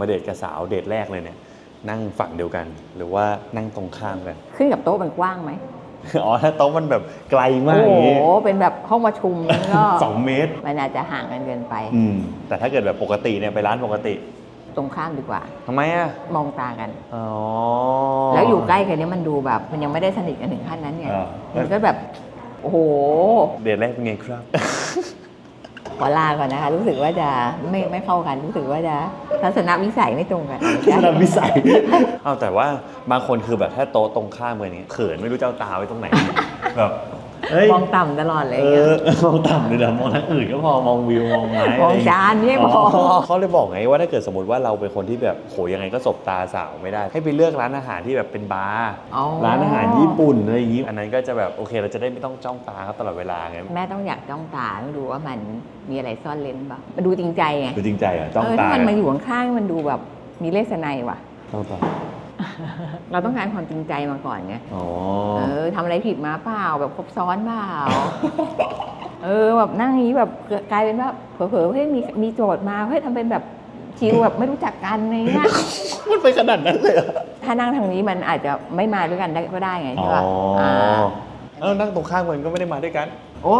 มาเดทกับสาวเดทแรกเลยเนี่ย นั่งฝั่งเดียวกัน หรือว่านั่งตรงข้ามกัน ขึ้นกับโต๊ะมันกว้างไหม อ๋อถ้าโต๊ะมันแบบไกลมากโอ้อย่างโห งี้เป็นแบบห้องประชุมก็ สองเมตร มันอาจจะห่างกันเกินไป อืม แต่ถ้าเกิดแบบปกติเนี่ยไปร้านปกติตรงข้ามดีกว่า ทำไมอะ มองตากัน อ๋อแล้วอยู่ใกล้กันเนี้มันดูแบบ มันยังไม่ได้สนิทกันถึงขั้นนั้นไง อ่ามัมันก็แบบ โอ้โห เดทแรกเป็นไงครับ ขอลาก่อนนะคะ รู้สึกว่าจะไม่ไม่เข้ากัน รู้สึกว่าจะทัศนวิสัยไม่ตรงกันทัศนวิสัยเอาแต่ว่าบางคนคือแบบถ้าโต๊ะตรงข้ามกันนี้เขินไม่รู้จะเอาตาไว้ตรงไหนแบบ เฮ้ย มองต่ำตลอดเลยเอเงี้ย อมองต่ำเลยนะมองทางอื่นก็พอมองวิวมองไม้มองจานเนี่ยพอเขาเลยบอกไงว่าถ้าเกิดสมมติว่าเราเป็นคนที่แบบโหยังไงก็สบตาสาวไม่ได้ ให้ไปเลือกร้านอาหารที่แบบเป็นบาร์อ๋อ ร้านอาหารญี่ปุ่นอะไรอย่างงี้อันนั้นก็จะแบบโอเคเราจะได้ไม่ต้องจ้องตาเขาตลอดเวลาไงแม่ต้องอยากจ้องตาต้องดูว่ามันมีอะไรซ่อนเลนบ้างมันดูจริงใจไงดูจริงใจอะจ้องเออตาถ้ามันมาอยู่ข้างๆมันดูแบบมีเลสไนยว่ะ จ้องตา เราต้องการความจริงใจมาก่อนไงอ๋อเออทำอะไรผิดมาเปล่าแบบครบซ้อนเปล่าเออแบบนั่งอย่างนี้แบบกลายเป็นว่าเผลอๆเฮ้ยมีมีโจทย์มาเฮ้ยทำเป็นแบบชิวแบบไม่รู้จักกันอะไรเงี้ยมันไปขนาดนั้นเลยเหรอถ้านั่งทางนี้มันอาจจะไม่มาด้วยกันได้ก็ได้ไงอ๋ใช่อป่ะอ่าแล้วนั่งตรงข้ามกันก็ไม่ได้มาด้วยกัน โอ้